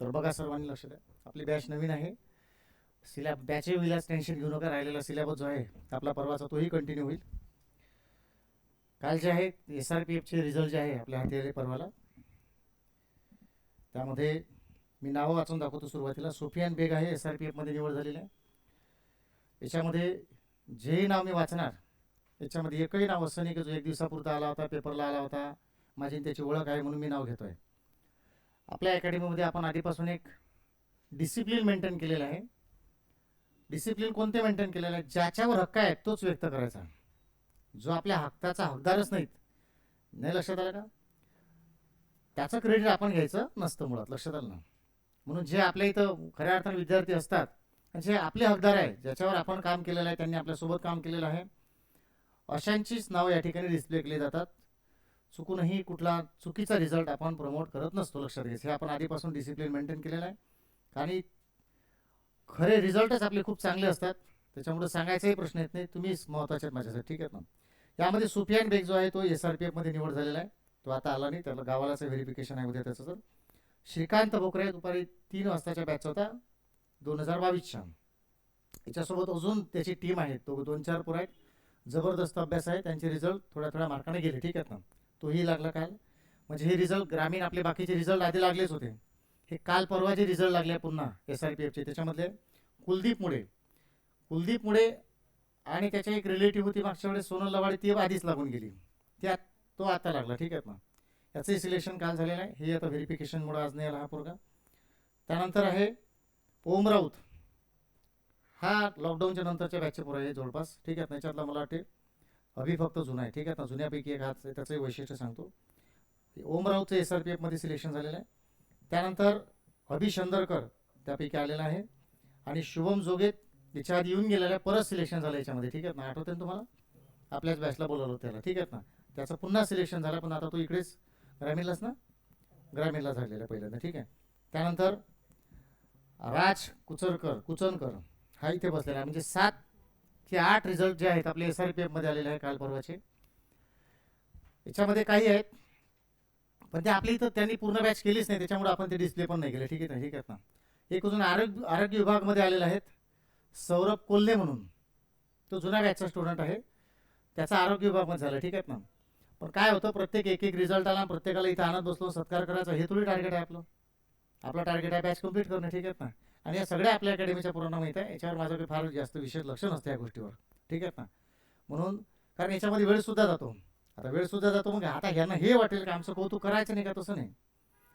तर बघा सर्वांनी लक्ष द्या. आपली बॅच नवीन आहे. सिलॅब बॅचे विलास टेन्शन घेऊ नका. राहिलेला सिलॅबस जो आहे आपला परवाचा तोही कंटिन्यू होईल. काल जे आहे एस आर पी एफचे रिझल्ट जे आहे आपल्या हाती आले परवाला. त्यामध्ये मी नावं वाचून दाखवतो सुरुवातीला. सोफियान बेग आहे एस आर पी एफमध्ये निवड झालेली आहे. याच्यामध्ये जेही नाव मी वाचणार याच्यामध्ये एकही नाव असं नाही की जो एक दिवसापुरता आला होता पेपरला आला होता माझी त्याची ओळख आहे म्हणून मी नाव घेतो आहे आपल्या अकॅडमीमध्ये आपण आधीपासून एक डिसिप्लिन मेंटेन केलेलं आहे. डिसिप्लिन कोणते मेंटेन केलेलं आहे? ज्याच्यावर हक्क आहे तोच व्यक्त करायचा. जो आपल्या हक्काचा हकदारच नाहीत. नाही लक्षात आलं का? त्याचं क्रेडिट आपण घ्यायचं नसतं मुळात लक्षात आलं ना? म्हणून जे आपल्या इथं खऱ्या अर्थाने विद्यार्थी असतात जे आपले हकदार आहे ज्याच्यावर आपण काम केलेलं आहे त्यांनी आपल्यासोबत काम केलेलं आहे अशांचीच नावं या ठिकाणी डिस्प्ले केली जातात. चुकूनही कुठला चुकीचा रिझल्ट आपण प्रमोट करत नसतो लक्षात घ्यायचं हे आपण आधीपासून डिसिप्लिन मेंटेन केलेलं आहे. आणि खरे रिझल्टच आपले खूप चांगले असतात. त्याच्यामुळे सांगायचाही प्रश्न येत नाही तुम्हीच महत्त्वाचे आहेत माझ्यासाठी ठीक आहे ना? यामध्ये सुफियान बेग जो आहे तो एस आर पी एफमध्ये निवड झालेला आहे. तो आता आला नाही. त्याला गावालाच व्हेरिफिकेशन आहे उद्या त्याचं तर. श्रीकांत बोकरे दुपारी तीन वाजताच्या बॅच होता. दोन हजार बावीसच्या याच्यासोबत अजून त्याची टीम आहे तो दोन चार पुरा आहेत. जबरदस्त अभ्यास आहे. त्यांचे रिझल्ट थोड्या थोड्या मार्काने गेले ठीक आहेत ना? तोही लागला काल. म्हणजे हे रिझल्ट ग्रामीण आपले बाकीचे रिझल्ट आधी लागलेच होते. हे काल परवा जे रिझल्ट लागले पुन्हा एस आर पी एफचे त्याच्यामधले कुलदीप मुळे कुलदीप मुळे आणि त्याची एक रिलेटिव्ह होती मागच्या वेळेस सोनल लवाडी ती आधीच लागून गेली. त्यात तो आता लागला ठीक आहे ना? याचंही सिलेक्शन काल झालेलं आहे. हे आता व्हेरिफिकेशनमुळे आज नाही आला हा पोरगा. त्यानंतर आहे ओम राऊत. हा लॉकडाऊनच्या नंतरच्या बॅचचे पोरं आहे जवळपास. ठीक आहे त्याच्यातला मला वाटते अभि फक्त जुना आहे ठीक आहे? ना जुन्यापैकी एक हाच आहे त्याचंही वैशिष्ट्य सांगतो. ओम राऊतचं एस आर पी एफमध्ये सिलेक्शन झालेलं आहे. त्यानंतर अभि शंदरकर त्यापैकी आलेला आहे. आणि शुभम जोगे याच्या आधी येऊन गेलेला आहे परत सिलेक्शन झालं याच्यामध्ये ठीक आहे? ना आठवते ना तुम्हाला? आपल्याच बॅचला बोलवलं होतं त्याला ठीक आहे ना? त्याचं पुन्हा सिलेक्शन झालं पण आता तो इकडेच ग्रामीणलाच ना? ग्रामीणला झालेला आहे पहिल्यांदा ठीक आहे? त्यानंतर राज कुचरकर कुचनकर हा इथे बसलेला आहे. म्हणजे सात ते आठ रिझल्ट जे आहेत आपले एस आर पी एफमध्ये आलेले आहे काल परवाचे. याच्यामध्ये काही आहेत पण ते आपल्या इथं त्यांनी पूर्ण बॅच केलीच नाही त्याच्यामुळे आपण ते डिस्प्ले पण नाही केले. ठीक आहे ना? ठीक आहे ना? एक अजून आरोग्य आरोग्य विभागमध्ये आलेले आहेत. सौरभ कोल्हे म्हणून. तो जुना बॅचचा स्टुडंट आहे. त्याचा आरोग्य विभागमध्ये झाला ठीक आहे ना? पण काय होतं प्रत्येक एक एक रिझल्ट आला प्रत्येकाला इथं आणत बसलो सत्कार करायचा हे थोडी टार्गेट आहे आपलं. आपलं टार्गेट आहे बॅच कंप्लीट करणं ठीक आहे ना? आणि या सगळ्या आपल्या अकॅडमीच्या पूर्ण माहीत आहे. याच्यावर माझं काही फार जास्त विशेष लक्ष नसतं या गोष्टीवर. ठीक आहे ना? म्हणून कारण याच्यामध्ये वेळसुद्धा जातो. आता वेळसुद्धा जातो मग आता ह्यांना हे वाटेल की आमचं कौतुक करायचं नाही का तसं नाही.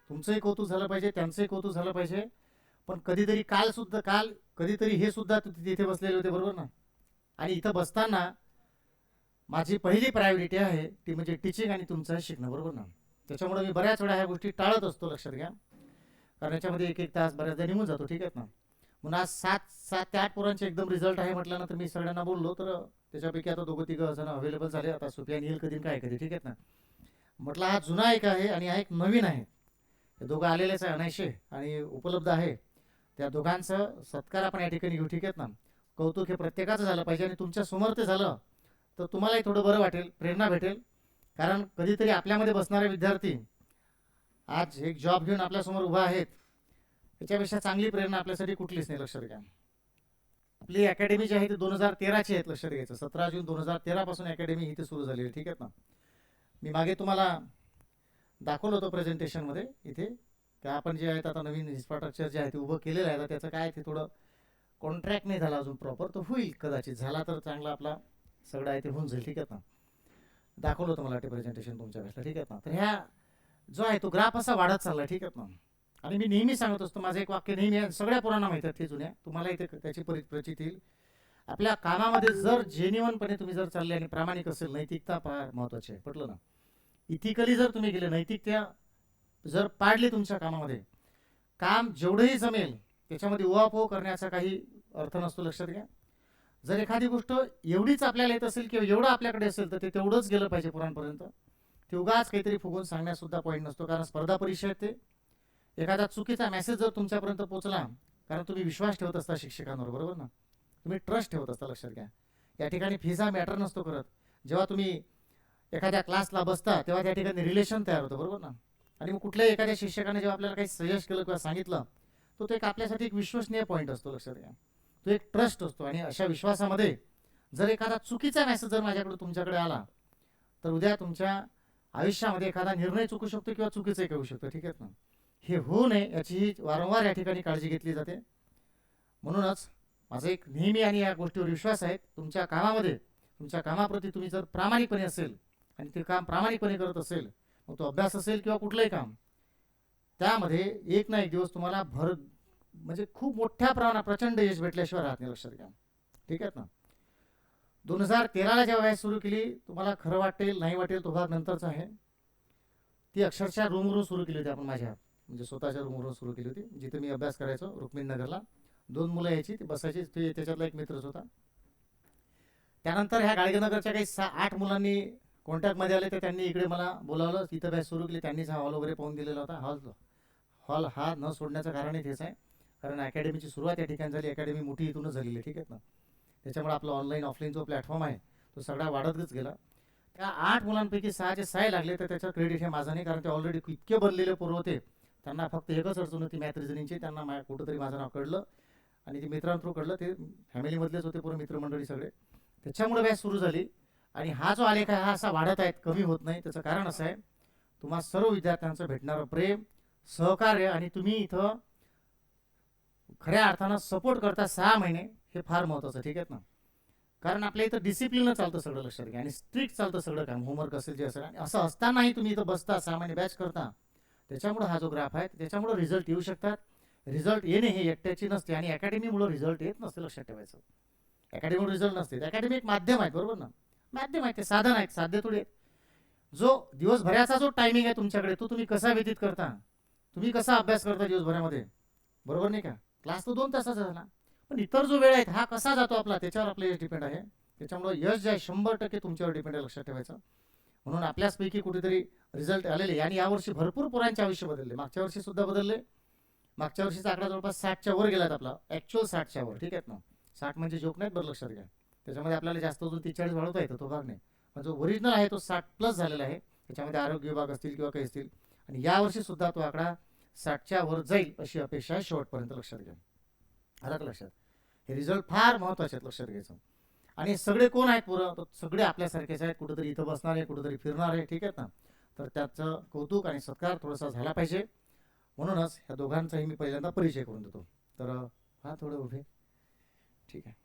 तुमचंही कौतुक झालं पाहिजे त्यांचंही कौतुक झालं पाहिजे. पण कधीतरी काल सुद्धा काल कधीतरी हे सुद्धा तिथे बसलेले होते बरोबर ना? आणि इथं बसताना माझी पहिली प्रायोरिटी आहे ती म्हणजे टीचिंग आणि तुमचं शिकणं बरोबर ना? त्याच्यामुळे मी बऱ्याच वेळा ह्या गोष्टी टाळत असतो लक्षात घ्या. कारण याच्यामध्ये एक एक तास बऱ्याचदा निघून जातो ठीक आहे ना? म्हणून आज सात सात ते आठ पोरांचे एकदम रिझल्ट आहे म्हटल्यानंतर मी सगळ्यांना बोललो तर त्याच्यापैकी आता दोघं तिघं जण अवेलेबल झाले. आता सुफियान येईल कधी काय कधी ठीक आहे ना? म्हटलं हा जुना एक आहे आणि हा एक नवीन आहे. हे दोघं आलेलेच आहे अनायशे आणि उपलब्ध आहे. त्या दोघांचं सत्कार आपण या ठिकाणी घेऊ ठीक आहेत ना? कौतुक हे प्रत्येकाचं झालं पाहिजे आणि तुमच्यासमोर ते झालं तर तुम्हालाही थोडं बरं वाटेल प्रेरणा भेटेल. कारण कधीतरी आपल्यामध्ये बसणारे विद्यार्थी आज एक जॉब घेऊन आपल्यासमोर उभा आहेत. याच्यापेक्षा चांगली प्रेरणा आपल्यासाठी कुठलीच नाही लक्षात घ्या. आपली अकॅडमी जी आहे ती दोन हजार तेराची आहेत लक्षात घ्यायचं. सतरा जून दोन हजार तेरापासून अकॅडमी इथे सुरू झालेली आहे ठीक आहे ना? मी मागे तुम्हाला दाखवलं होतं प्रेझेंटेशनमध्ये इथे. का आपण जे आहेत आता नवीन इन्फ्रास्ट्रक्चर जे आहे ते उभं केलेलं आहे आता त्याचं काय ते थोडं कॉन्ट्रॅक्ट नाही झाला अजून प्रॉपर तो होईल कदाचित. झाला तर चांगला आपला सगळं आहे ते होऊन जाईल ठीक आहे ना? दाखवलं होतं मला ते प्रेझेंटेशन तुमच्या वेळेला ठीक आहे ना? तर ह्या जो आहे तो ग्राफ असा वाढत चालला ठीक आहे? ना आणि मी नेहमी सांगत असतो माझं एक वाक्य नेहमी आहे, सगळ्या पुरांना माहीत आहेत ते जुन्या तुम्हाला इथे त्याची परिचित येईल. आपल्या कामामध्ये जर जेन्युअनपणे तुम्ही जर चालले आणि प्रामाणिक असेल नैतिकता फार महत्वाची आहे पटलं ना? इथिकली जर तुम्ही गेले नैतिकता जर पाडली तुमच्या कामामध्ये काम जेवढंही जमेल त्याच्यामध्ये उहापोह करण्याचा काही अर्थ नसतो लक्षात घ्या. जर एखादी गोष्ट एवढीच आपल्याला येत असेल किंवा एवढं आपल्याकडे असेल तर ते तेवढंच गेलं पाहिजे पुरांपर्यंत ते उगाच काहीतरी फुगून सांगण्यास सुद्धा पॉईंट नसतो. कारण स्पर्धा परीक्षा येते एखादा चुकीचा मेसेज जर तुमच्यापर्यंत पोहोचला कारण तुम्ही विश्वास ठेवत असता शिक्षकांवर बरोबर ना? तुम्ही ट्रस्ट ठेवत असता लक्षात घ्या. या ठिकाणी फीचा मॅटर नसतो करत. जेव्हा तुम्ही एखाद्या क्लासला बसता तेव्हा त्या ठिकाणी रिलेशन तयार होतं बरोबर ना? आणि मग कुठल्याही एखाद्या शिक्षकाने जेव्हा आपल्याला काही सजेस्ट केलं किंवा सांगितलं तो तो एक आपल्यासाठी एक विश्वसनीय पॉईंट असतो लक्षात घ्या. तो एक ट्रस्ट असतो. आणि अशा विश्वासामध्ये जर एखादा चुकीचा मेसेज जर माझ्याकडे तुमच्याकडे आला तर उद्या तुमच्या आयुष्यामध्ये एखादा निर्णय चुकू शकतो किंवा चुकीचंही करू शकतो ठीक आहे ना? हे होऊ नये याची वारंवार या ठिकाणी काळजी घेतली जाते. म्हणूनच माझा एक नेहमी आणि या गोष्टीवर विश्वास आहे तुमच्या कामामध्ये तुमच्या कामाप्रती तुम्ही जर प्रामाणिकपणे असेल आणि ते काम प्रामाणिकपणे करत असेल मग तो अभ्यास असेल किंवा कुठलंही काम त्यामध्ये एक ना एक दिवस तुम्हाला भर म्हणजे खूप मोठ्या प्रमाणात प्रचंड यश भेटल्याशिवाय राहत नाही लक्षात घ्या. ठीक आहे ना? दोन हजार तेराला जेव्हा व्यास सुरू केली तुम्हाला खरं वाटेल नाही वाटेल तो भाग नंतरचा आहे. ती अक्षरशः रूमवरून सुरू केली होती आपण माझ्या म्हणजे स्वतःच्या रूमवरून सुरू केली होती जिथे मी अभ्यास करायचो रुक्मिणनगरला दोन मुलं यायची ती बसायची ते त्याच्यातला एक मित्रच होता. त्यानंतर ह्या गाडगेनगरच्या काही सहा आठ मुलांनी कॉन्टॅक्टमध्ये आले तर त्यांनी इकडे मला बोलावलं. तिथं बॅच सुरू केली त्यांनीच हा हॉल वगैरे पाहून दिलेला होता. हॉल हॉल हा न सोडण्याचं कारणही तेच आहे. कारण अकॅडमीची सुरुवात या ठिकाणी झाली अकॅडमी मोठी इथूनच झालेली आहे ठीक आहे ना? त्याच्यामुळे आपला ऑनलाईन ऑफलाईन जो प्लॅटफॉर्म आहे तो सगळा वाढतच गेला. त्या आठ मुलांपैकी सहाचे सहा लागले तर त्याचं क्रेडिट हे माझं नाही कारण ते ऑलरेडी इतके बनलेले पूर्व होते. त्यांना फक्त एकच अडचण होती मॅथ रिझनिंगची त्यांना मा कुठंतरी माझं नाव कळलं. आणि ते मित्रांथ्रू कळलं ते फॅमिलीमधलेच होते पूर्ण मित्रमंडळी सगळे. त्याच्यामुळे बॅच सुरू झाली. आणि हा जो आलेख आहे हा असा वाढत आहे कमी होत नाही. त्याचं कारण असं आहे तुम्हा सर्व विद्यार्थ्यांचं भेटणारं प्रेम सहकार्य आणि तुम्ही इथं खऱ्या अर्थानं सपोर्ट करता सहा महिने. हे फार महत्त्वाचं ठीक आहेत ना? कारण आपल्या इथं डिसिप्लिन चालतं सगळं लक्षात घ्या आणि स्ट्रिक्ट चालतं सगळं काम. होमवर्क असेल जे असेल आणि असं असतानाही तुम्ही इथं बसता सामान्य बॅच करता. त्याच्यामुळं हा जो ग्राफ आहे त्याच्यामुळं रिझल्ट येऊ शकतात. रिझल्ट येणे हे एकट्याची नसते आणि अकॅडमीमुळं रिझल्ट येत नसते लक्षात ठेवायचं. अकॅडमीमुळे रिझल्ट नसते. अकॅडमी एक माध्यम आहे बरोबर ना? माध्यम आहे ते साधन आहे साध्य थोडे जो दिवसभराचा जो टायमिंग आहे तुमच्याकडे तो तुम्ही कसा व्यतीत करता? तुम्ही कसा अभ्यास करता दिवसभरामध्ये? बरोबर नाही का? क्लास तो दोन तासाचा झाला. पण इतर जो वेळ आहे हा कसा जातो आपला? त्याच्यावर आपलं यश डिपेंड आहे. त्याच्यामुळं यश जे आहे शंभर टक्के तुमच्यावर डिपेंड आहे लक्षात ठेवायचं. म्हणून आपल्याचपैकी कुठेतरी रिझल्ट आलेले आणि यावर्षी भरपूर पोरांचे आयुष्य बदलले. मागच्या वर्षी सुद्धा बदलले. मागच्या वर्षीचा आकडा जवळपास साठच्या वर गेलात आपला. ॲक्च्युअल साठच्या वर ठीक आहेत ना? साठ म्हणजे जोक नाही बरं लक्षात घ्या. त्याच्यामध्ये आपल्याला जास्त जो तीचाळीस वाढवता येतो तो भाग नाही. पण जो ओरिजिनल आहे तो साठ प्लस झालेला आहे. त्याच्यामध्ये आरोग्य विभाग असतील किंवा काही असतील. आणि यावर्षी सुद्धा तो आकडा साठच्या वर जाईल अशी अपेक्षा आहे शेवटपर्यंत लक्षात घ्या. आला का लक्षात. हे रिझल्ट फार महत्त्वाचे आहेत लक्षात घ्यायचं. आणि सगळे कोण आहेत पुरं? तर सगळे आपल्यासारखेच आहेत. कुठेतरी इथं बसणार आहे कुठेतरी फिरणार आहे ठीक आहेत ना? तर त्याचं कौतुक आणि सत्कार थोडासा झाला पाहिजे. म्हणूनच ह्या दोघांचाही मी पहिल्यांदा परिचय करून देतो. तर हा थोडं उभे. ठीक आहे.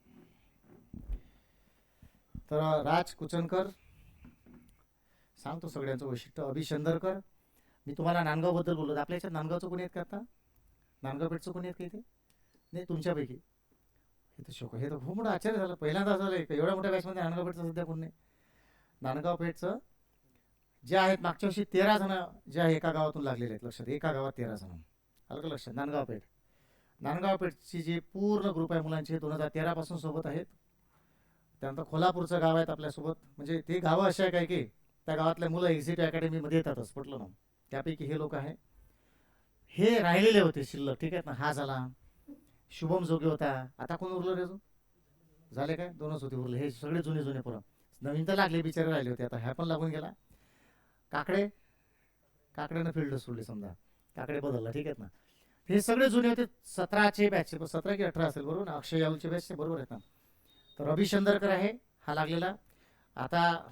तर राज कुचनकर. सांगतो सगळ्यांचं वैशिष्ट्य. अभिशंदरकर मी तुम्हाला नांदगावबद्दल बोललो. आपल्या याच्यात नांदगावचं कोणी आहेत का आता? नांदगाव पेठचं कोणी आहेत का इथे? नाही तुमच्यापैकी. हे तर शोक हे तर खूप मोठं आश्चर्य झालं. पहिल्यांदा झालं. आहे एवढ्या मोठ्या बॅचमध्ये नांदगाव पेठचं सध्या कोण नाही. नांदगाव पेठचं जे आहेत मागच्या वर्षी तेरा जण जे आहे एका गावातून लागलेले आहेत. लक्षात एका गावात तेरा जण. आलं का लक्षात? नांदगाव पेठ. नांदगाव पेठची जी पूर्ण ग्रुप आहे मुलांची दोन हजार तेरापासून सोबत आहेत. त्यानंतर कोल्हापूरचं गाव आहेत आपल्यासोबत. म्हणजे ते गावं अशी आहे काय की त्या गावातल्या मुलं एक्झिट अकॅडमीमध्ये येतातच पटलं ना. त्यापैकी हे लोक आहे. हे राहिलेले होते शिल्लक ठीक आहेत ना? हा झाला. शुभम जोगे होता. आता कोण उरलं रे अजून? झाले काय? दोनच होते उरले. हे सगळे जुने जुने पोरं. नवीन तर लागले बिचारे राहिले होते. आता ह्या पण लागून गेला. काकडे. काकड्यानं फील्ड सोडली समजा. काकडे बदलला ठीक आहेत ना? हे सगळे जुने होते. सतराचे बॅच सतरा की अठरा असेल बरोबर ना? अक्षय याऊलचे बॅचचे बरोबर आहेत ना? तर रवी चंदरकर आहे हा लागलेला. आता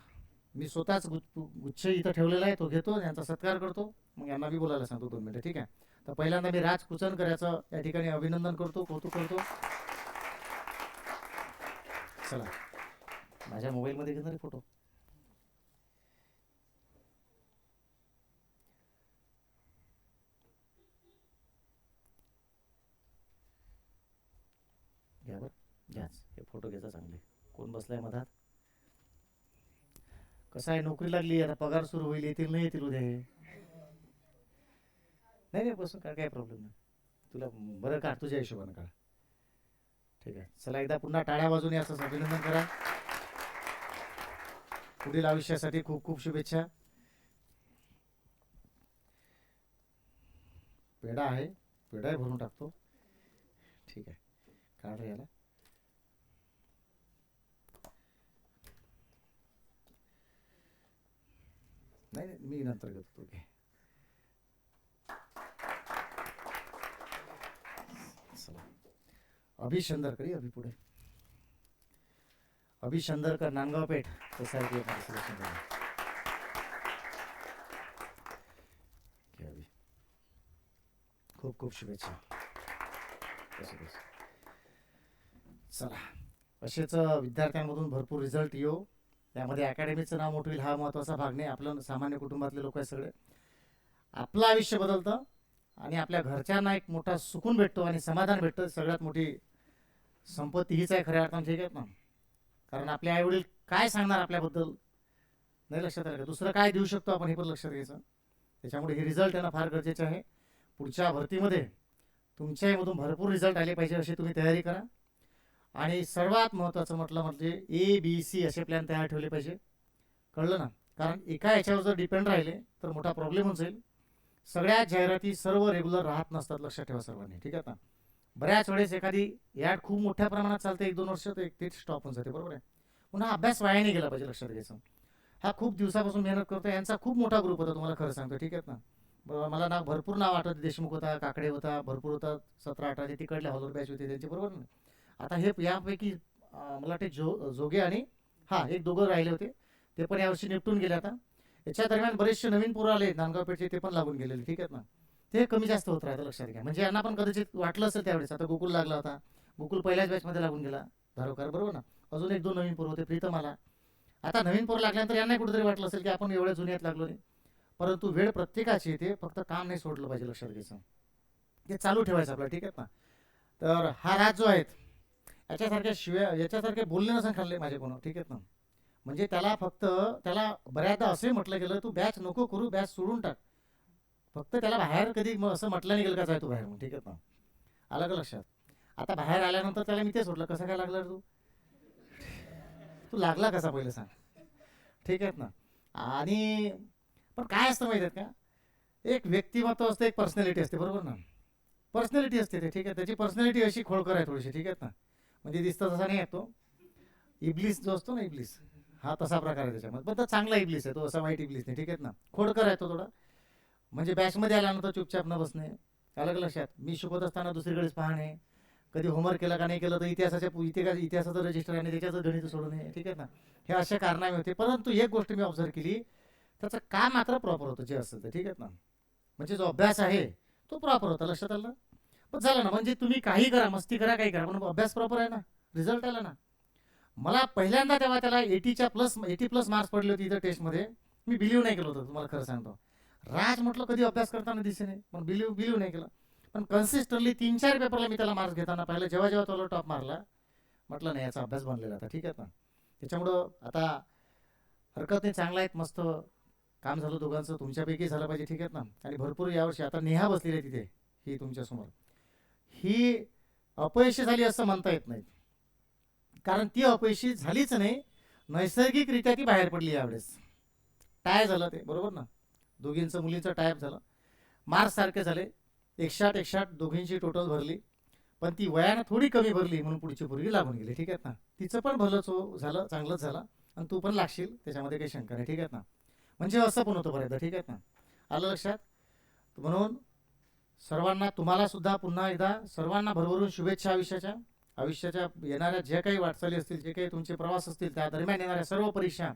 मी स्वतःच गुच्छ गुच्छ इथं ठेवलेला आहे तो घेतो यांचा सत्कार करतो. मग यांना मी बोलायला सांगतो दोन मिनिटं ठीक आहे? तर पहिल्यांदा मी राज कुचनकर याचं या ठिकाणी अभिनंदन करतो कौतुक करतो. चला माझ्या मोबाईलमध्ये घेणार फोटो. घ्या बरं घ्याच. हे फोटो घ्यायचा चांगले. कोण बसलाय मधात? कसं आहे नोकरी लागली आता पगार सुरू होईल येतील नाही येतील उद्या? नाही नाही बसून काय काय प्रॉब्लेम नाही. तुला बरं काढ तुझ्या हिशोबानं काढ. ठीक आहे. चला एकदा पुन्हा टाळ्या वाजून असं अभिनंदन करा. पुढील आयुष्यासाठी खूप खूप शुभेच्छा. पेढा आहे. पेढाही भरून टाकतो. ठीक आहे. काढ याला. नाही नाही मी नंतर घेतो तो अभिशंदरकडे अभि पुढे. Abhishandarkar Nandgaon Peth S I P खूप खूप शुभेच्छा. चला. असेच विद्यार्थ्यांमधून भरपूर रिझल्ट येऊ. त्यामध्ये अकॅडमीचं नाव मोठं होईल. हा महत्त्वाचा भाग नाही. आपलं सामान्य कुटुंबातले लोक आहे सगळे. आपलं आयुष्य बदलतं आणि आपल्या घरच्यांना एक मोठा सुकून भेटतो आणि समाधान भेटतं. सगळ्यात मोठी संपत्ती हीच आहे खऱ्या अर्थानं ठीक ना? कारण आपले आईवडील काय सांगणार आपल्याबद्दल? नाही लक्षात आलं दुसरं काय देऊ शकतो आपण हे पण लक्षात घ्यायचं. त्याच्यामुळे हे रिझल्ट येणं फार गरजेचं आहे. पुढच्या भरतीमध्ये तुमच्यामधून भरपूर रिझल्ट आले पाहिजे अशी तुम्ही तयारी करा. आणि सर्वात महत्त्वाचं म्हटलं म्हणजे ए बी सी असे प्लॅन तयार ठेवले पाहिजे. कळलं ना? कारण एका याच्यावर जर डिपेंड राहिले तर मोठा प्रॉब्लेम होऊन जाईल. सगळ्या जाहिराती सर्व रेग्युलर राहत नसतात लक्षात ठेवा सर्वांनी. ठीक आहे ना? बऱ्याच वेळेस एखादी ॲड खूप मोठ्या प्रमाणात चालते एक दोन वर्ष तर एक तेच स्टॉप होऊन जाते बरोबर आहे? पुन्हा अभ्यास वाया नाही गेला पाहिजे लक्षात घ्यायचं. हा खूप दिवसापासून मेहनत करतो यांचा खूप मोठा ग्रुप होता तुम्हाला खरं सांगतो ठीक आहे ना? बरोबर मला ना भरपूर नाव आठवते देशमुख होता काकडे होता भरपूर होता सतरा अठरा ते तिकडले हॉलर बॅच होते त्यांचे बरोबर ना? आता हे यापैकी मला वाटते जो जोगे आणि हा एक दोघं राहिले होते ते पण यावर्षी निपटून गेले आता. याच्या दरम्यान बरेचसे नवीन पोरं आले नांदगाव पेठचे ते पण लागून गेलेले ठीक आहेत ना? ते कमी जास्त होत राहतं लक्षात घ्या. म्हणजे यांना पण कदाचित वाटलं असेल त्यावेळेस. आता गोकुल लागला होता. गोकुल पहिल्याच बॅचमध्ये लागून गेला. धारोकार बरोबर ना? अजून एक दोन नवीन पोर होते प्रीतम आला. आता नवीन पोर लागल्यानंतर यांना कुठेतरी वाटलं असेल की आपण एवढ्या जुन्यात लागलो नाही परंतु वेळ प्रत्येकाची येते फक्त काम नाही सोडलं पाहिजे लक्षात घ्यायचं. ते चालू ठेवायचं आपलं ठीक आहे ना? तर हा राज जो आहे याच्यासारख्या शिव्या याच्यासारखे बोलणे नसेल खाल्ले माझे कोण ठीक आहेत ना? म्हणजे त्याला फक्त त्याला बऱ्याचदा असे म्हटलं गेलं तू बॅच नको करू बॅच सोडून टाक. फक्त त्याला बाहेर कधी मग असं म्हटलं नाही गेलं का जाय तू बाहेर? मग ठीक आहे ना. आलं का लक्षात? आता बाहेर आल्यानंतर त्याला मी ते सोडलं कसं काय लागलं तू? तू लागला कसा पहिले सांग. ठीक आहेत ना. आणि पण काय असतं माहिती आहेत का? एक व्यक्तिमत्व असतं एक पर्सनॅलिटी असते बरोबर ना? पर्सनॅलिटी असते ते ठीक आहे? त्याची पर्सनॅलिटी अशी खोडकर आहे थोडीशी ठीक आहेत ना? म्हणजे दिसतं तसा नाही येतो इब्लिस जो असतो ना इब्लिस हा तसा प्रकार आहे त्याच्यामध्ये. पण तो चांगला इब्लिस आहे तो असा वाईट इब्लिस नाही ठीक आहे ना? खोडकर आहे तो थोडा. म्हणजे बॅचमध्ये आल्यानंतर चुपचाप न बसणे. अलग लक्षात. मी शिकवत असताना दुसरीकडेच पाहणे. कधी होमवर्क केला का नाही केलं तर इतिहासाच्या इतिहास इतिहासाचं रजिस्टर आणि त्याच्याचं गणित सोडणे. ठीक आहे ना? हे अशा कारणामे होते. परंतु एक गोष्ट मी ऑब्झर्व केली. त्याचं काम मात्र प्रॉपर होतं? जे असतं ते. ठीक आहे ना? म्हणजे जो अभ्यास आहे तो प्रॉपर होता. लक्षात आलं? पण झालं ना. म्हणजे तुम्ही काही करा. मस्ती करा काही करा. पण अभ्यास प्रॉपर आहे ना? रिझल्ट आला ना? मला पहिल्यांदा तेव्हा त्याला एटीच्या प्लस एटी प्लस मार्क्स पडले होते इथं टेस्टमध्ये मी बिलीव्ह नाही केलं होतं तुम्हाला खरं सांगतो. राज म्हटलं कधी अभ्यास करताना दिसे नाही पण बिलीव बिलीव नाही केला. पण कन्सिस्टंटली तीन चार पेपरला मी त्याला मार्क्स घेताना पाहिलं. जेव्हा जेव्हा त्याला टॉप मारला म्हटलं नाही याचा अभ्यास बनलेला आता ठीक आहे ना. त्याच्यामुळं आता हरकत नाही चांगला आहेत मस्त काम झालं दोघांचं तुमच्यापैकी झालं पाहिजे ठीक आहे ना. आणि भरपूर यावर्षी आता नेहा बसलेली आहे तिथे ही तुमच्यासमोर ही अपयशी झाली असं म्हणता येत नाही. कारण ती अपयशी झालीच नाही नैसर्गिकरित्या ती बाहेर पडली यावेळेस. टाय झालं ते बरोबर ना? दोघींचं मुलीचं टायप झालं. मार्क्स सारखे झाले. एकशे आठ एकशे आठ दोघींची टोटल भरली. पण ती वयानं थोडी कमी भरली म्हणून पुढची पूर्वी लागून गेली ठीक आहे ना? तिचं पण भलंच हो झालं चांगलंच झालं. आणि तू पण लागशील त्याच्यामध्ये काही शंका नाही ठीक आहे ना? म्हणजे असं पण होतं बऱ्याचदा ठीक आहे ना? आलं लक्षात? म्हणून सर्वांना तुम्हाला सुद्धा पुन्हा एकदा सर्वांना भरभरून शुभेच्छा आयुष्याच्या. आयुष्याच्या येणाऱ्या ज्या काही वाटचाली असतील जे काही तुमचे प्रवास असतील त्या दरम्यान येणाऱ्या सर्व परीक्षा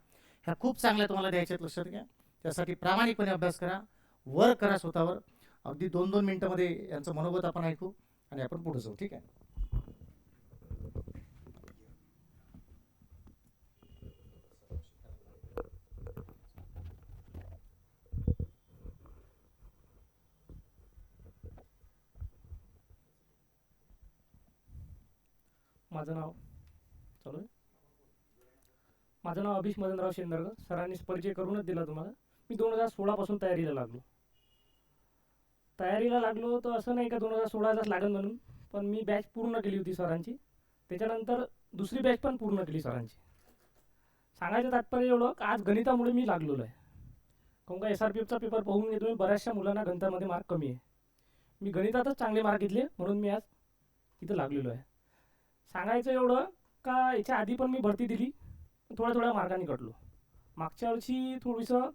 ह्या खूप चांगल्या तुम्हाला द्यायच्या आहेत लक्षात घ्या. त्यासाठी प्रामाणिकपणे अभ्यास करा. वर करा स्वतःवर. अगदी दोन दोन मिनिटामध्ये यांचं मनोगत आपण ऐकू आणि आपण पुढे जाऊ. ठीक आहे? माझं नाव चालू आहे. माझं नाव अभिष मदनराव शेंदरकर. सरांनी परिचय करूनच दिला तुम्हाला. मी दोन हजार सोळापासून तयारीला लागलो. तयारीला लागलो तर असं नाही का दोन हजार सोळाचाच लागेल म्हणून पण मी बॅच पूर्ण केली होती सरांची. त्याच्यानंतर दुसरी बॅच पण पूर्ण केली सरांची. सांगायचं तात्पर्य एवढं का आज गणितामुळे मी लागलेलो आहे. काहून का एस आर पी एफचा पेपर पाहून घेतो मी बऱ्याचशा मुलांना गणितामध्ये मार्क कमी आहे. मी गणितातच चांगले मार्क घेतले म्हणून मी आज इथं लागलेलो आहे. सांगायचं एवढं का याच्या आधी पण मी भरती दिली थोड्या थोड्या मार्गाने कटलो मागच्या वर्षी थोडंसं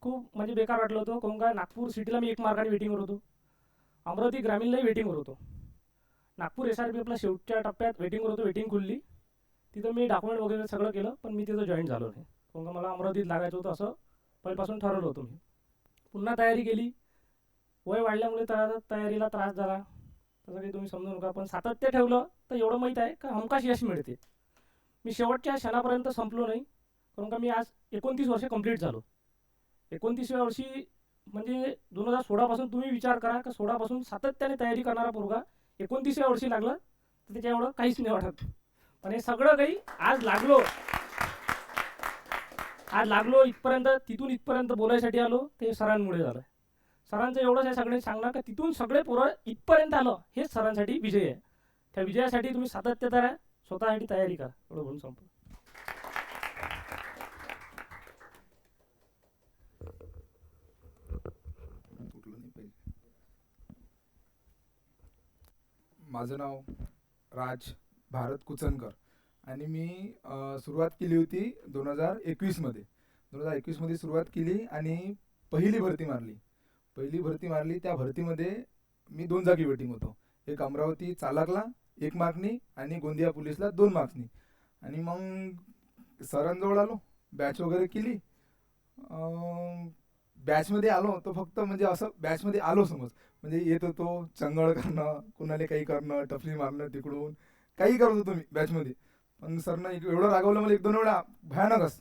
खूप म्हणजे बेकार वाटलं होतं. काहून का नागपूर सिटीला मी एक मार्गाने वेटिंगवर होतो. अमरावती ग्रामीणलाही वेटिंगवर होतो. नागपूर एस आर पी एफला शेवटच्या टप्प्यात वेटिंगवर होतो वेटिंग खुलली. तिथं मी डॉक्युमेंट वगैरे सगळं केलं पण मी तिथं जॉईन झालो नाही. काहून का मला अमरावतीत लागायचं होतं असं पहिल्यापासून ठरवलं होतं मी. पुन्हा तयारी केली. वय वाढल्यामुळे त्या तयारीला त्रास झाला. तसं काही तुम्ही समजू नका पण सातत्य ठेवलं तर एवढं माहीत आहे का हमखास यश मिळते. मी शेवटच्या क्षणापर्यंत संपलो नाही. कारण का मी आज एकोणतीस वर्ष कंप्लीट झालो. एकोणतीसव्या वर्षी म्हणजे दोन हजार सोळापासून तुम्ही विचार करा का सोळापासून सातत्याने तयारी करणारा पोरगा एकोणतीसव्या वर्षी लागला तर त्याच्या एवढं काहीच नाही वाटत. पण हे सगळं काही आज लागलो. आज लागलो इथपर्यंत तिथून इथपर्यंत बोलायसाठी आलो ते सरांमुळे झालं. सरांचं एवढंच आहे सगळे सांगणार का तिथून सगळे पोरं इथपर्यंत आलं हेच सरांसाठी विजय आहे. त्या विजयासाठी तुम्ही सातत्य करा स्वतःसाठी तयारी करा. एवढं बोलून संपलं. माझं नाव राज भारत कुचनकर. आणि मी सुरुवात केली होती दोन हजार एकवीसमध्ये. दोन हजार एकवीसमध्ये सुरुवात केली आणि पहिली भरती मारली. पहिली भरती मारली त्या भरतीमध्ये मी दोन जागी वेटिंग होतो. एक अमरावती चालाकला एक मार्कनी आणि गोंदिया पोलीसला दोन मार्क्सनी आणि मग सरांजवळ आलो बॅच वगैरे केली. बॅचमध्ये आलो तर फक्त म्हणजे असं बॅचमध्ये आलो समज. म्हणजे येत होतो चंगळ करणं कुणाला काही करणं टफली मारणं तिकडून. काही करत होतो मी बॅचमध्ये. पण सरनं एवढं रागवलं मला एक दोन वेळा भयानकच.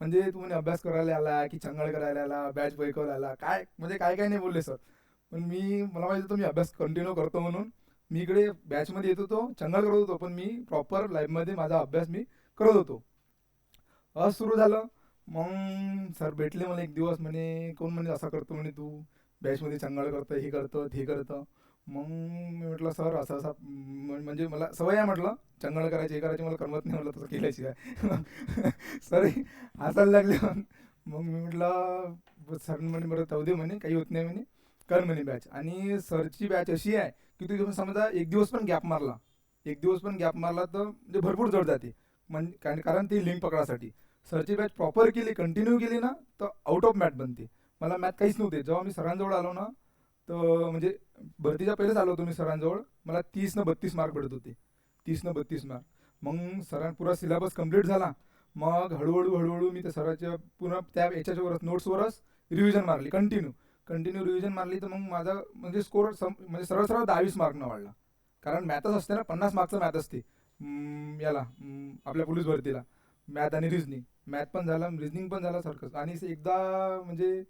म्हणजे तू म्हणे अभ्यास करायला आला की चंगळ करायला आला बॅच बैकवायला आला काय? म्हणजे काय काय नाही बोलले सर. पण मी मला माहिती होतं मी अभ्यास कंटिन्यू करतो म्हणून. मी इकडे बॅचमध्ये येत होतो चंगळ करत होतो पण मी प्रॉपर लाईफमध्ये माझा अभ्यास मी करत होतो. असं सुरू झालं. मग सर भेटले मला एक दिवस म्हणे कोण म्हणे असा करतो म्हणे तू. बॅचमध्ये चंगळ करतं हे करतं हे करतं. मग मी म्हटलं सर असं असं म्हणजे मला सवय आहे म्हटलं चंगळ करायची हे करायची मला करमत नाही म्हटलं तसं केल्याशिवाय. सर हसायला लागले. मग मी म्हटलं सर म्हणे बरं जाऊ दे म्हणे काही होत नाही म्हणे कर म्हणे बॅच. आणि सरची बॅच अशी आहे की तू समजा एक दिवस पण गॅप मारला. एक दिवस पण गॅप मारला तर म्हणजे भरपूर जड जाते. म्हणजे कारण- कारण ती लिंक पकडासाठी. सरची बॅच प्रॉपर केली कंटिन्यू केली ना तर आउट ऑफ मॅथ बनते. मला मॅथ काहीच नव्हते. जेव्हा मी सरांजवळ आलो ना तर म्हणजे भरतीच्या पहिलेच आलो होतो मी सरांजवळ. मला तीस न बत्तीस मार्क पडत होते. तीस न बत्तीस मार्क मग सरां पुरा सिलेबस कंप्लीट झाला. मग हळूहळू हळूहळू मी त्या सराच्या पुन्हा त्या याच्यावरच नोट्सवरच रिव्हिजन मारली. कंटिन्यू कंटिन्यू रिव्हिजन मारली तर मग माझा म्हणजे स्कोर म्हणजे सरळ सरळ दहावीस मार्कनं वाढला. कारण मॅथच असते ना पन्नास मार्कचं मॅथ असते. याला आपल्या पोलीस भरतीला. मॅथ आणि रिजनिंग मॅथ पण झालं रिजनिंग पण झालं सारखंच. आणि एकदा म्हणजे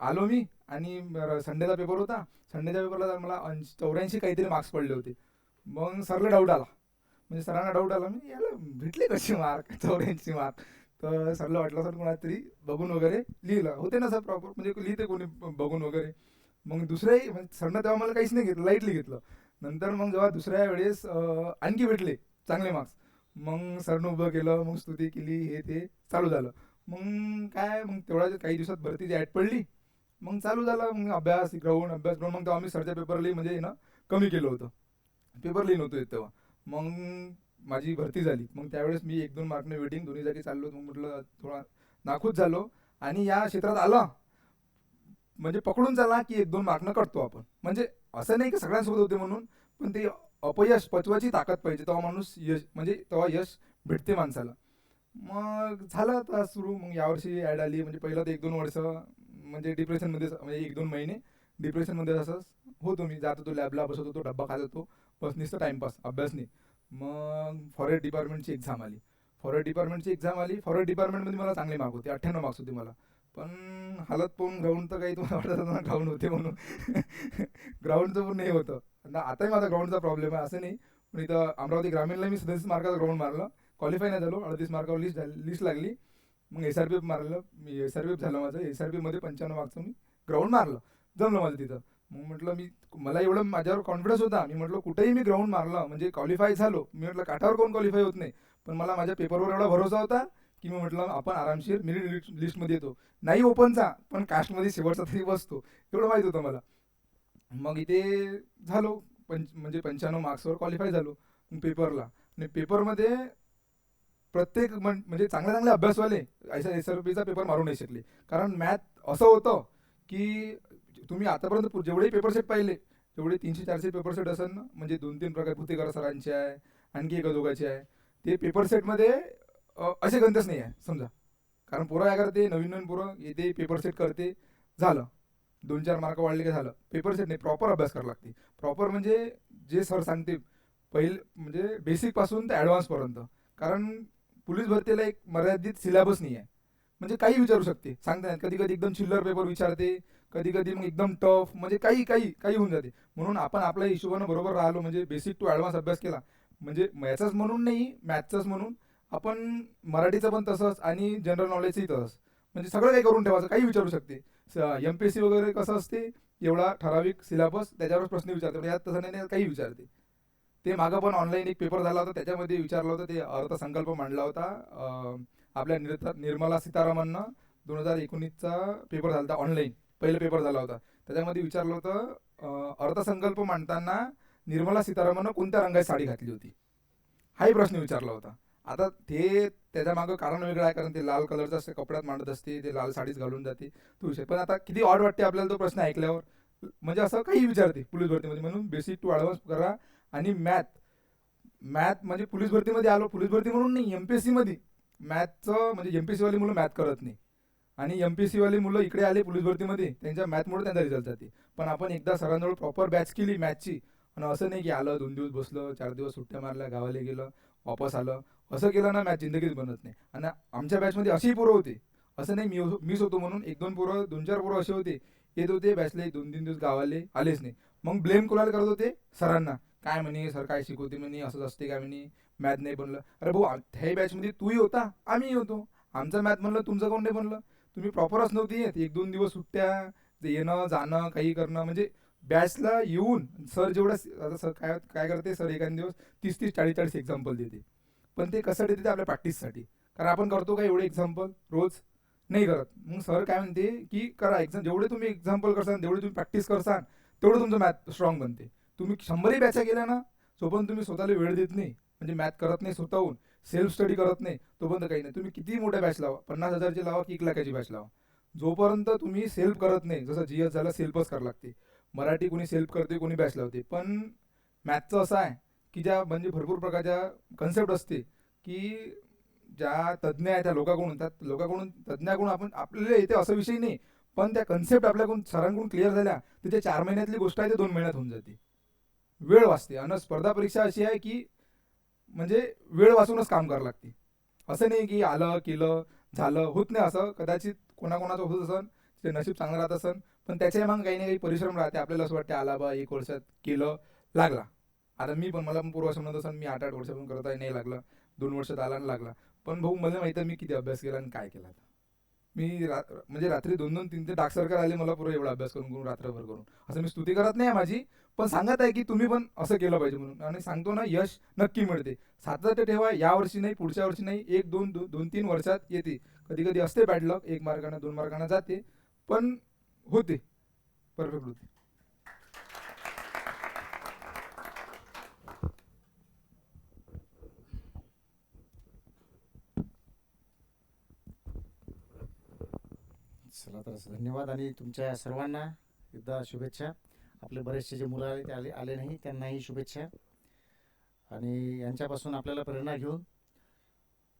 आलो मी आणि संडेचा पेपर होता. संडेच्या पेपरला मला चौऱ्याऐंशी काहीतरी मार्क्स पडले होते. मग सरला डाऊट आला. म्हणजे सरांना डाऊट आला मी याला भेटले कसे मार्क चौऱ्याऐंशी मार्क तर सरला वाटलं सर कोणाला तरी बघून वगैरे लिहिलं. होते ना सर प्रॉपर म्हणजे लिहिते कोणी बघून वगैरे. मग दुसऱ्याही म्हणजे सरनं तेव्हा मला काहीच नाही घेतलं लाईटली घेतलं. नंतर मग जेव्हा दुसऱ्या वेळेस आणखी भेटले चांगले मार्क्स मग सरनं उभं केलं मग स्तुती केली हे ते चालू झालं. मग काय मग तेवढ्या काही दिवसात भरतीची ॲड पडली मग चालू झाला मग अभ्यास ग्राउंड अभ्यास ग्राउंड मग तेव्हा आम्ही सरच्या पेपरलाही म्हणजे ना कमी केलं होतं. पेपर लिहिलं नव्हतं येत तेव्हा. मग माझी भरती झाली. मग त्यावेळेस मी एक दोन मार्कने वेटिंग दोन्ही जागी चाललो मग म्हटलं थोडा नाखूच झालो आणि या क्षेत्रात आला. म्हणजे पकडून चाला की एक दोन मार्कनं कटतो आपण. म्हणजे असं नाही की सगळ्यांसोबत होते म्हणून पण ते अपयश पचवायची ताकद पाहिजे. तेव्हा माणूस यश म्हणजे तेव्हा यश भेटते माणसाला. मग झालं आता सुरू. मग यावर्षी ॲड आली. म्हणजे पहिला तर एक दोन वर्ष म्हणजे डिप्रेशनमध्ये म्हणजे एक दोन महिने डिप्रेशनमध्ये असंच होतो मी. जात होतो लॅबला बसत होतो डब्बा खात होतो. बस नुसतं टाईमपास अभ्यास नाही. मग फॉरेस्ट डिपार्टमेंटची एक्झाम आली. फॉरेस्ट डिपार्टमेंटची एक्झाम आली. फॉरेस्ट डिपार्टमेंटमध्ये मला चांगले मार्क होते. अठ्ठ्याण्णव मार्क्स होते मला. पण हालत पाहून ग्राउंड तर काही तुम्हाला वाटत होतं ग्राउंड होते म्हणून. ग्राउंडचं पण नाही होतं. ना आताही माझा ग्राउंडचा प्रॉब्लेम आहे असं नाही. पण इथं अमरावती ग्रामीणला मी सदतीस मार्काचा ग्राउंड मारलं. क्वालिफाय नाही झालो अडतीस मार्कावर लिस्ट लिस्ट लागली. मग एस आर पी एफ मारलं मी एस आर पी एफ झालं माझं. एस आर पी एफमध्ये पंच्याण्णव मार्कचं मी ग्राउंड मारलं. जमलं मला तिथं. मग म्हटलं मी मला एवढं माझ्यावर कॉन्फिडन्स होता. मी म्हटलं कुठेही मी ग्राउंड मारलं म्हणजे क्वालिफाय झालो. मी म्हटलं काठावर कोण क्वालिफाय होत नाही? पण मला माझ्या पेपरवर एवढा भरोसा होता. की मी म्हटलं आपण आरामशीर मेरिट लिस्टमध्ये येतो. नाही ओपनचा पण कास्टमध्ये शेवटचा तरी बसतो. एवढं माहीत होतं मला. मग इथे झालो पंच म्हणजे पंच्याण्णव मार्क्सवर क्वालिफाय झालो पेपरला आणि पेपरमध्ये प्रत्येक म्हणजे चांगले चांगले अभ्यासवाले ऐसा एस आर पीचा पेपर मारू नाही शकले. कारण मॅथ असं होतं की तुम्ही आतापर्यंत जेवढेही पेपर सेट पाहिले तेवढे तीनशे चारशे पेपर सेट असेल ना. म्हणजे दोन तीन प्रकार भूतेकर सरांचे आहे आणखी एका दोघांचे आहे. ते पेपर सेटमध्ये असे गणितच नाही आहे समजा. कारण पोरं काय करते नवीन नवीन पोरं येते पेपर सेट करते झालं. दोन चार मार्क वाढले की झालं. पेपर सेट नाही प्रॉपर अभ्यास करावा लागते. प्रॉपर म्हणजे जे सर सांगते पहिले म्हणजे बेसिकपासून ते ॲडव्हान्सपर्यंत कारण पोलीस भरतीला एक मर्यादित सिलेबस नाही आहे. म्हणजे काही विचारू शकते. सांगता कधी कधी एकदम चिल्लर पेपर विचारते कधी कधी मग एकदम टफ म्हणजे काही काही काही होऊन जाते. म्हणून आपण आपल्या हिशोबानं बरोबर राहिलो म्हणजे बेसिक टू ॲडव्हान्स अभ्यास केला. म्हणजे याचाच म्हणून नाही मॅथचाच म्हणून आपण मराठीचं पण तसंच आणि जनरल नॉलेजचंही तसंच. म्हणजे सगळं काही करून ठेवायचं काही विचारू शकते. एम पी एस सी वगैरे कसं असते एवढा ठराविक सिलेबस त्याच्यावर प्रश्न विचारते म्हणजे यात तसं नाही नाही, काही विचारते. ते मागं पण ऑनलाईन एक पेपर झाला होता त्याच्यामध्ये विचारलं होतं ते अर्थसंकल्प मांडला होता आपल्या निर्त निर्मला सीतारामननं दोन हजार एकोणीसचा पेपर झाला होता ऑनलाईन पहिला पेपर झाला होता. त्याच्यामध्ये विचारलं होतं अर्थसंकल्प मांडताना निर्मला सीतारामननं कोणत्या रंगाची साडी घातली होती? हाही प्रश्न विचारला होता. आता ते त्याच्या मागं कारण वेगळं आहे कारण ते लाल कलरचा असते कपड्यात मांडत असते ते लाल साडीच घालून जाते तो विषय पण आता किती ऑड वाटते आपल्याला तो प्रश्न ऐकल्यावर. म्हणजे असं काही विचारते पोलीस भरतीमध्ये म्हणून बेसिक टू ॲडव्हान्स करा आणि मॅथ मॅथ म्हणजे पोलीस भरतीमध्ये आलो पोलीस भरती म्हणून नाही एम पी एस सीमध्ये मॅथचं म्हणजे एम पी सीवाली मुलं मॅथ करत नाही. आणि एम पी सीवाली मुलं इकडे आले पोलीस भरतीमध्ये त्यांच्या मॅथमुळे त्यांचा रिझल्ट जाते. पण आपण एकदा सरांजवळ प्रॉपर बॅच केली मॅथची आणि असं नाही की आलं दोन दिवस बसलं चार दिवस सुट्ट्या मारल्या गावाला गेलं वापस आलं. असं केलं ना मॅच जिंदगीच बनत नाही. आणि आमच्या बॅचमध्ये असेही पोरं होते. असं नाही मी मिस होतो म्हणून एक दोन पोरं दोन चार पोरं असे होते. येत होते बॅचला दोन तीन दिवस गावाले आलेच नाही. मग ब्लेम कोणाला करत होते? सरांना. काय म्हणे सर काय शिकवते म्हणे असंच असते काय म्हणे मॅथ नाही बनलं. अरे भाऊ ह्या बॅचमध्ये तूही होता आम्ही होतो. आमचं मॅथ बनलं तुमचं कोण नाही बनलं? तुम्ही प्रॉपरच नव्हती येत. एक दोन दिवस सुट्ट्या येणं जाणं काही करणं म्हणजे बॅचला येऊन सर जेवढं आता सर काय काय करते? सर एखाद दिवस तीस तीस चाळीस चाळीस एक्झाम्पल देते. पण ते कशासाठी देते आपल्या प्रॅक्टिससाठी कारण आपण करतो का एवढे एक्झाम्पल रोज. नाही करत. मग सर काय म्हणते की करा एक्झाम जेवढे तुम्ही एक्झाम्पल करसान जेवढे तुम्ही प्रॅक्टिस करसान तेवढं तुमचं मॅथ स्ट्रॉंग बनते. तुम्ही शंभरही बॅचा गेल्या ना तोपर्यंत तुम्ही स्वतःला वेळ देत नाही. म्हणजे मॅथ करत नाही स्वतःहून. सेल्फ स्टडी करत नाही. तोपर्यंत काही नाही. तुम्ही किती मोठ्या बॅच लावा? पन्नास हजारची लावा की एक लाखाची बॅच लावा? जोपर्यंत तुम्ही सेल्फ करत नाही जसं जी एस झालं सेल्फच करावं लागते. मराठी कोणी सेल्फ करते कोणी बॅच लावते. पण मॅथचं असं आहे की ज्या म्हणजे भरपूर प्रकारच्या कन्सेप्ट असते की ज्या तज्ज्ञ आहे त्या लोकांकडून त्या लोकांकडून तज्ज्ञाकडून आपण आपल्याला येते असं विषय नाही. पण त्या कन्सेप्ट आपल्याकडून सरांकडून क्लिअर झाल्या तर चार महिन्यातली गोष्ट आहे ते दोन महिन्यात होऊन जाते. वेळ वाचते. आणि स्पर्धा परीक्षा अशी आहे की म्हणजे वेळ वाचूनच काम करावं लागते. असं नाही की आलं केलं झालं होत नाही असं. कदाचित कोणाकोणाचं होत असन ते नशीब चांगलं राहत असन. पण त्याच्या मग काही ना काही परिश्रम राहते. आपल्याला असं वाटते आला बा एक वर्षात केलं लागला. आता मी पण मला पण पूर्व असं म्हणत असं मी आठ आठ वर्षापासून करत आहे नाही लागलं. दोन वर्षात आला लागला. पण भाऊ मला माहिती आहे मी किती अभ्यास केला आणि काय केला मी रा म्हणजे रात्री दोन दोन तीन ते डाक सरकार आले मला पुरं एवढा अभ्यास करून करून रात्रभर करून. असं मी स्तुती करत नाही माझी पण सांगत आहे की तुम्ही पण असं केलं पाहिजे म्हणून. आणि सांगतो ना यश नक्की मिळते. सातत्य ठेवा या वर्षी नाही पुढच्या वर्षी नाही एक दोन दो, दोन तीन वर्षात येते. कधी कधी असते बॅडलक एक मार्गाने दोन मार्गाने जाते पण होते. परफेक्ट होते. चला तर धन्यवाद आणि तुमच्या सर्वांना एकदा शुभेच्छा. आपले बरेचसे जे मुलं आले ते आले आले नाही त्यांनाही शुभेच्छा. आणि यांच्यापासून आपल्याला प्रेरणा घेऊन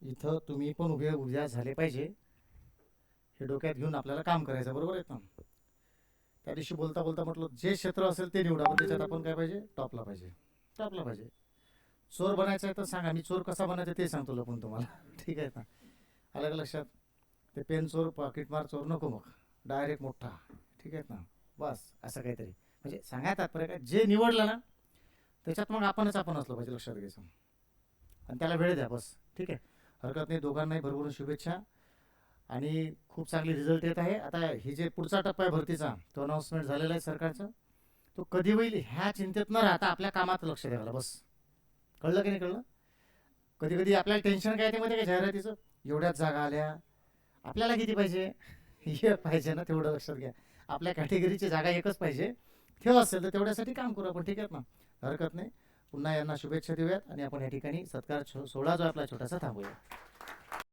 इथं तुम्ही पण उभे उभ्या झाले पाहिजे. हे डोक्यात घेऊन आपल्याला काम करायचं बरोबर आहे ना त्या दिवशी बोलता बोलता म्हटलं जे क्षेत्र असेल ते निवडा पण त्याच्यात आपण काय पाहिजे? टॉपला पाहिजे. टॉपला पाहिजे. चोर बनायचं आहे तर सांगा मी चोर कसा बनायचा ते सांगतो लपून तुम्हाला. ठीक आहे ना? आलं का लक्षात? ते पेन चोर पाकिटमार चोर नको मग. डायरेक्ट मोठा. ठीक आहे ना? बस असं काहीतरी. म्हणजे सांगाय तात्पर्य काय? जे निवडलं ना त्याच्यात मग आपणच आपण असलो पाहिजे लक्षात घ्यायचं. आणि त्याला वेळ द्या बस. ठीक आहे? हरकत नाही दोघांनाही भरभरून शुभेच्छा. आणि खूप चांगली रिझल्ट येत आहे. आता हे जे पुढचा टप्पा आहे भरतीचा तो अनाऊन्समेंट झालेला आहे सरकारचा. तो कधी होईल ह्या चिंतेत न राहता आपल्या कामात लक्ष द्यायला बस. कळलं की नाही कळलं? कधी कधी आपल्याला टेन्शन काय ते मध्ये काय जाहिरातीचं? एवढ्याच जागा आल्या आपल्याला किती पाहिजे? हे पाहिजे ना तेवढं लक्षात घ्या. आपल्या कॅटेगरीची जागा एकच पाहिजे. ठेव असेल तर तेवढ्यासाठी काम करू आपण ठीक आहे ना? हरकत नाही. पुन्हा यांना शुभेच्छा देऊयात आणि आपण या ठिकाणी सत्कार छो- सोहळा जो आपला छोटासा थांबूया